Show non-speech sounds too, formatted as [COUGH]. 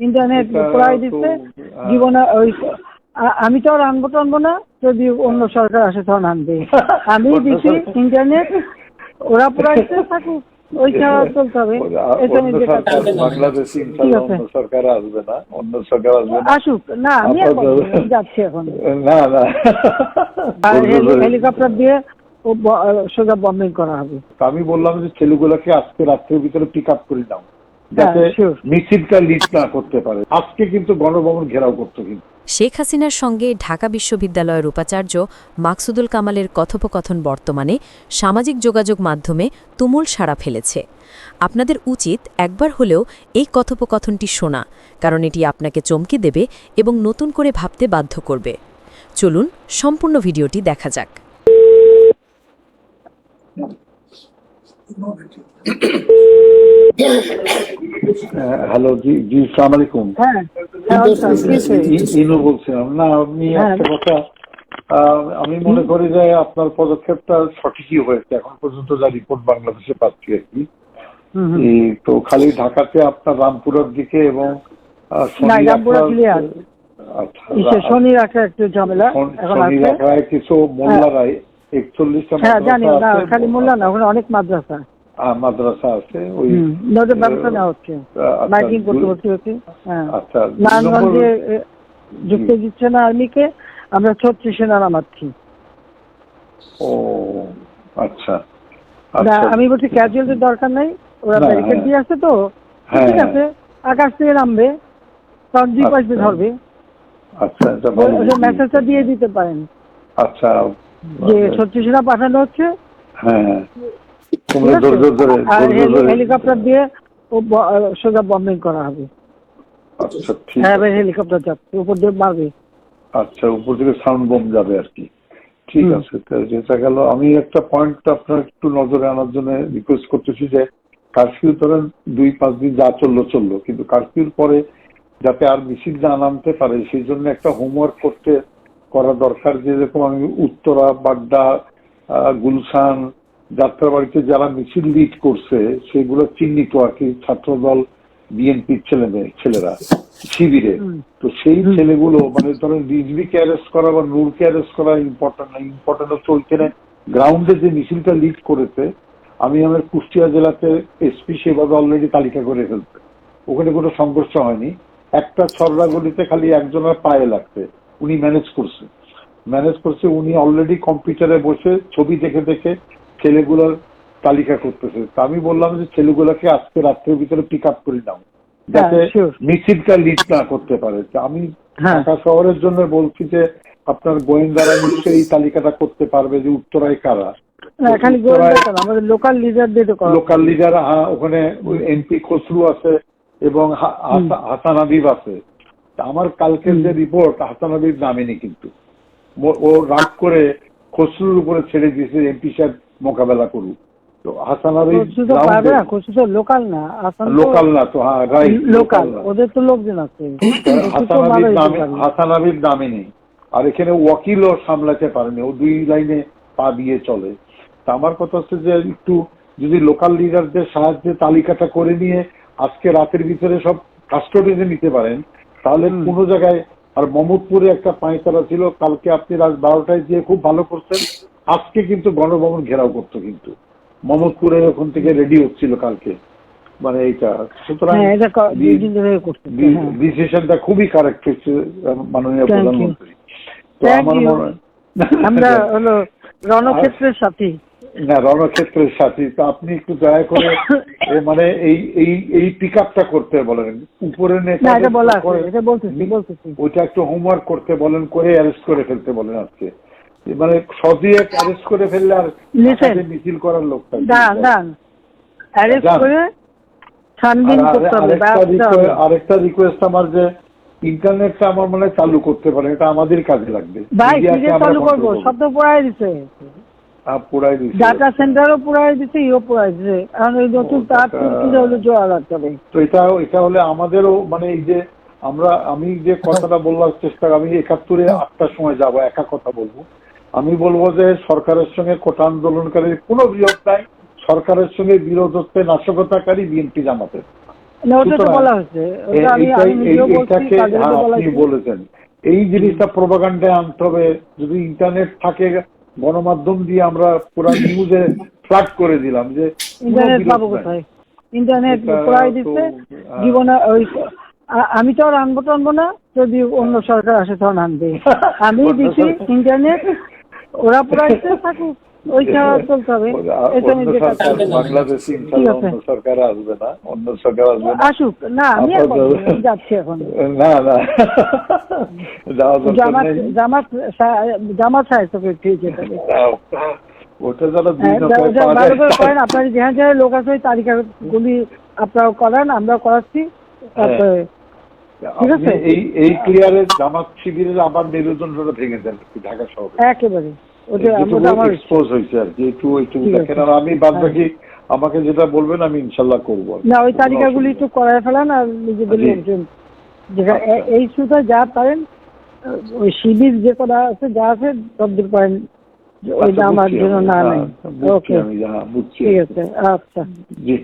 Internet প্রায় দিচ্ছে জীবনে ওই আমি তো আর আনব টানবো না যদি অন্য সরকার আসে তখন আনবে। [LAUGHS] আমি দিচ্ছি ইন্টারনেট ওরা পুরাইতে [LAUGHS] থাকুক ওই ছাড়া চলতে হবে। এটা অন্য সরকার আসবে না অন্য সরকার আসবে না। আসুক না আমি যাচ্ছি এখন। না না। হেলিকপ্টার দিয়ে সোজা বম্বিং করা হবে। আমি বললাম যে ছেলেগুলোকে আজকে রাত্রের ভিতরে পিক আপ করে নাও যাতে হ্যাঁ, মিছিলটা লিড না করতে পারে আজকে কিন্তু গণভবন ঘেরাও করতো কিন্তু শেখ হাসিনার সঙ্গে ঢাকা বিশ্ববিদ্যালয়ের উপাচার্য মাকসুদুল কামালের কথোপকথন বর্তমানে সামাজিক যোগাযোগ মাধ্যমে তুমুল সাড়া ফেলেছে আপনাদের উচিত একবার হলেও এই কথোপকথনটি শোনা কারণ এটি আপনাকে চমকে দেবে এবং নতুন করে ভাবতে বাধ্য করবে চলুন সম্পূর্ণ ভিডিওটি দেখা যাক হ্যালো জি জি সালাম আলাইকুম। হ্যাঁ হ্যাঁ, ইনু বলছিলাম। না আপনি হ্যাঁ। একটা কথা আমি মনে করি যে আপনার পদক্ষেপটা সঠিকই হয়েছে। এখন পর্যন্ত যা রিপোর্ট বাংলাদেশে পাচ্ছি আর কি। তো খালি ঢাকাতে আপনার রামপুরার দিকে এবং শনি রাখা-। আচ্ছা একটু ঝামেলা শনি- রাখায় কিছু একচল্লিশটা হ্যাঁ জানি না মাদ্রাসা খালি মোল্লা না ওখানে অনেক মাদ্রাসা। মাদ্রাসা আছে ওই হুম, ব্যবস্থা নেওয়া হচ্ছে। আচ্ছা, মাইকিং করতে দুই- হচ্ছে হচ্ছে হ্যাঁ। আচ্ছা নারায়ণগঞ্জে নম্বর- দিচ্ছে না আর্মিকে আমরা ছত্রিশে নামাচ্ছি ও আচ্ছা আচ্ছা। আমি বলছি ক্যাজুয়ালিটির দরকার নাই ওরা ব্যারিকেড হ্যাঁ। দিয়ে আসছে তো হ্যাঁ, ঠিক আছে আকাশ থেকে নামবে জিপ আসবে আচ্ছা। ধরবে। আচ্ছা মেসেজটা দিয়ে দিতে পারেন। আচ্ছা যে ছত্রিশে না পাঠানো হচ্ছে। হ্যাঁ। হেলিকপ্টার দিয়ে সোজা বম্বিং করা হবে। আচ্ছা হ্যাঁ হেলিকপ্টার যাচ্ছে উপর দিয়ে মারবে। আচ্ছা উপর থেকে সাউন্ড বম যাবে আর কি। ঠিক আছে যেটা গেল আমি একটা পয়েন্ট আপনার একটু নজরে আনার জন্য রিকোয়েস্ট করতেছি যে কারফিউ ধরেন দুই পাঁচ দিন যা চলল চলল। কিন্তু কারফিউর পরে যাতে আর মিছিল না নামতে পারে সেই জন্য একটা হোমওয়ার্ক করতে করা দরকার যেরকম আমি উত্তরা বাড্ডা গুলশান যাত্রাবাড়িতে যারা মিছিল লিড করছে সেগুলো চিহ্নিত আর কি ছাত্রদল বিএনপির ছেলে মেয়ে ছেলেরা শিবিরে। তো সেই ছেলেগুলো মানে ধরেন রিজভিকে অ্যারেস্ট করা বা নূরকে অ্যারেস্ট করা ইম্পর্টেন্ট না ইম্পর্টেন্ট হচ্ছে ওইখানে গ্রাউন্ডে যে মিছিলটা লিড করেছে আমি আমার কুষ্টিয়া জেলাতে এসপি সেভাবে অলরেডি তালিকা করে ফেলছে। ওখানে কোনো সংঘর্ষ হয়নি। একটা ছড়রা গলিতে খালি একজনের পায়ে লাগছে। উনি ম্যানেজ করছে। ম্যানেজ করছে উনি অলরেডি কম্পিউটারে বসে ছবি দেখে দেখে ছেলেগুলোর তালিকা করতেছে। তা আমি বললাম যে ছেলেগুলোকে আজকে রাত্রের ভিতরে পিক আপ করে নাও যাতে হ্যাঁ, sure. মিছিলটা লিড না করতে পারে। আমি হ্যাঁ। ঢাকা শহরের জন্য বলছি যে আপনার গোয়েন্দারা নিশ্চয়ই এই তালিকাটা করতে পারবে যে উত্তরায় কারা? আমাদের লোকাল লিডারদের তো লোকাল লিডার ওখানে এমপি খসরু আছে এবং হাসান হাবিব আছে। আমার কালকের যে রিপোর্ট হাসান হাবিব নামেনি কিন্তু। ও- ও রাগ করে খসরুর উপরে ছেড়ে দিয়েছে এমপি সাহেব মোকাবেলা করুক। তো হাসান লোকাল না লোকাল না তো হ্যাঁ রাইট লোকাল ওদের তো লোকজন আছে। [COUGHS] হাসান নামে হাবিব নামে নেই। আর এখানে ওয়াকিলও সামলাতে পারেনি ও দুই লাইনে পা দিয়ে চলে। তা আমার কথা হচ্ছে যে একটু যদি লোকাল লিডারদের সাহায্যে তালিকাটা করে নিয়ে আজকে রাতের ভিতরে সব কাস্টডিতে নিতে পারেন তাহলে কোনো জায়গায় আর মোহাম্মদপুরে একটা পাঁচতারা ছিল কালকে আপনি রাত বারোটায় দিয়ে খুব ভালো করছেন। আজকে কিন্তু গণভবন ঘেরাও করতো কিন্তু। মোহাম্মদপুরে ওখান থেকে রেডি হচ্ছিল কালকে। মানে এইটা সুতরাং হ্যাঁ করছে হ্যাঁ। ডিসিশনটা খুবই কারেক্ট হচ্ছে মাননীয় প্রধানমন্ত্রী। তো আমার মনে হয় আমরা [LAUGHS] হলো রণক্ষেত্রের সাথী। না রণক্ষেত্রের সাথী। তো আপনি একটু দয়া করে [LAUGHS] মানে এই এই এই পিক আপটা করতে বলেন। উপরে ওইটা একটু হোমওয়ার্ক করতে বলেন করে অ্যারেস্ট করে ফেলতে বলেন আজকে। মানে সদিয়ে অ্যারেস্ট করে ফেললে আর মিছিল করার লোকটা দান দান অ্যারেস্ট করে ছানবিন করতে হবে আরেকটা রিকোয়েস্ট- আমার যে ইন্টারনেটটা আমার মনে চালু করতে পারেন এটা আমাদের কাজে লাগবে। ভাই চালু করব। সব তো দিছে। আহ, দিছে। ডাটা সেন্টারও পুরাই দিছে ইও পুরাই দিছে। এখন ওই নতুন তার হলো লাগতে হবে? তো এটা এটা হলে আমাদেরও মানে এই যে আমরা আমি যে কথাটা বলবার চেষ্টা আমি একাত্তরে আটটার সময় যাব একা কথা বলব। আমি বলব যে সরকারের সঙ্গে কোটা আন্দোলনকারীর কোনো বিরোধ নাই। সরকারের সঙ্গে বিরোধ হচ্ছে নাশকতাকারী বিএনপি জামাতের। হ্যাঁ, আপনি বলেছেন। এই জিনিসটা প্রোপাগান্ডায় আনতে হবে। যদি ইন্টারনেট থাকে গণমাধ্যম দিয়ে আমরা পুরো নিউজে ফ্লাড করে দিলাম যে ইন্টারনেট বিরোধ পাবো কোথায়? ইন্টারনেট এটা দিচ্ছে। হ্যাঁ। জীবনে ওই আমি তো আর আনব টানবো না। যদি অন্য সরকার আসে তখন আনবে। [LAUGHS] আমি দিচ্ছি ইন্টারনেট। ওরা পুরাইতে থাকুক চলতে হবে। এটা নিজে কাজ সরকার করতে হবে। বাংলাদেশে ঠিক ইনশাল্লাহ আছে। অন্য সরকার আসবে না অন্য সরকার আসবে না। আসুক না আমি আর আপাতত- বলব না, আমি যাচ্ছি এখন। না না। যাওয়া দরকার জামাত জামাত জামাত সাহেব তোকে ঠিক ওটা যারা দুই হ্যাঁ, করেন আপনার যেখানে যেখানে লোক আছে ওই তালিকাগুলি আপনারা করান আমরা করাচ্ছি। তারপরে ঠিক আছে? এই এই ক্লিয়ারে জামাত শিবিরের আবার মেরুদণ্ডটা ভেঙে দেন ঢাকা শহরে। একেবারে। ওটা ওটা আমার এক্সপোজ হয়েছে আর কি একটু একটু দেখেন। আর আমি বাদ বাকি আমাকে যেটা বলবেন আমি ইনশাল্লাহ করব না ওই তালিকাগুলি একটু করায় ফেলান আর নিজেদের লোকজন আচ্ছা। এই সুতা যা পারেন ওই শিবির যে করা আছে যা আছে সবদূর পারেন। ওইটা আচ্ছা, আমার জন্য না হ্যাঁ, নেই। ওকে আমি হ্যাঁ বুঝছি ঠিক আছে আচ্ছা। জি।